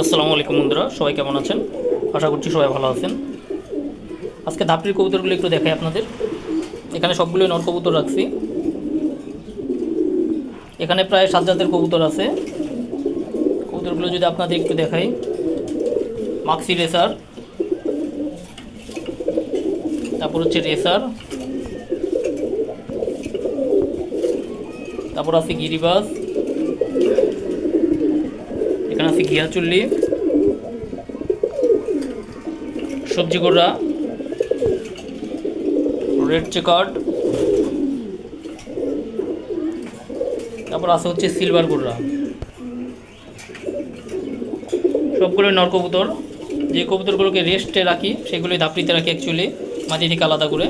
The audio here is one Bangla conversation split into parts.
আসসালামু আলাইকুম বন্ধুরা, সবাই কেমন আছেন? আশা করছি সবাই ভালো আছেন। আজকে ধাপটির কবুতরগুলো একটু দেখাই আপনাদের। এখানে সবগুলোই নর কবুতর রাখছি। এখানে প্রায় সাত জাতের কবুতর আছে। কবুতরগুলো যদি আপনাদের একটু দেখাই। মাক্সি রেসার তারপর হচ্ছে রেসার তারপর আছে গিরিবাস এখানে আছে ঘিয়া চুল্লি, সবজি গোড়া, রেড চেকার্ড, তারপর আছে হচ্ছে সিলভার গোড়া। সবগুলোই নর কবুতর যে কবুতরগুলোকে রেস্টে রাখি, সেগুলোই ধাপড়িতে রাখি অ্যাকচুয়ালি মাটি থেকে আলাদা করে।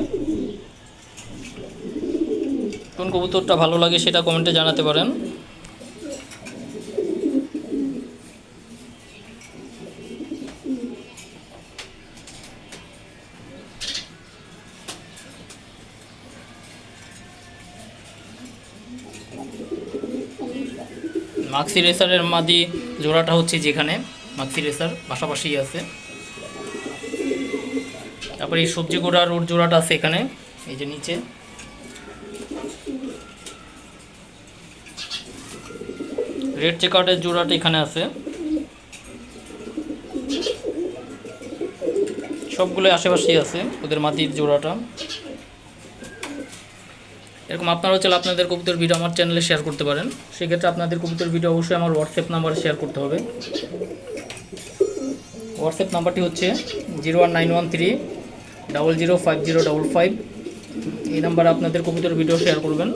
কোন কবুতরটা ভালো লাগে সেটা কমেন্টে জানাতে পারেন। মাক্সি রেসারের মাদি জোড়াটা হচ্ছে যেখানে মাক্সি রেসার পাশাপাশি আছে। তারপরে এই সবজি গোড়ার ওর জোড়াটা আছে এখানে, এই যে নিচে। রেড চেকার্ডের জোড়াটা এখানে আছে। সবগুলোই আশেপাশেই আছে ওদের মাটির জোড়াটা। এরকম আপনারাও চাইলে আপনাদের কবুতর ভিডিও আমার চ্যানেলে শেয়ার করতে পারেন। সেক্ষেত্রে আপনাদের কবুতর ভিডিও অবশ্যই আমার হোয়াটসঅ্যাপ নাম্বারে শেয়ার করতে হবে। হোয়াটসঅ্যাপ নাম্বারটি হচ্ছে zero one nine one three double zero five zero double five এই নাম্বারে আপনাদের কবুতর ভিডিও শেয়ার করবেন।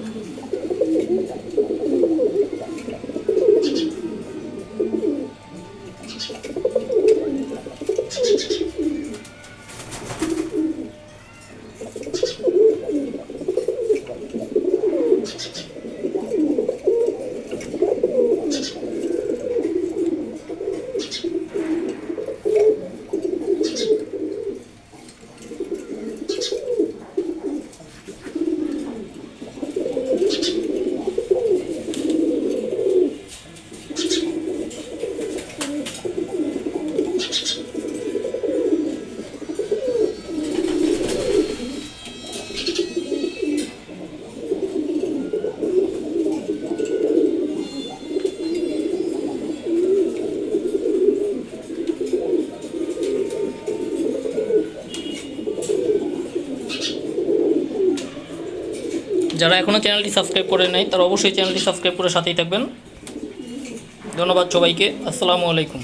যারা এখনও চ্যানেলটি সাবস্ক্রাইব করে নাই, তারা অবশ্যই চ্যানেলটি সাবস্ক্রাইব করে সাথেই থাকবেন। ধন্যবাদ সবাইকে। আসসালামু আলাইকুম।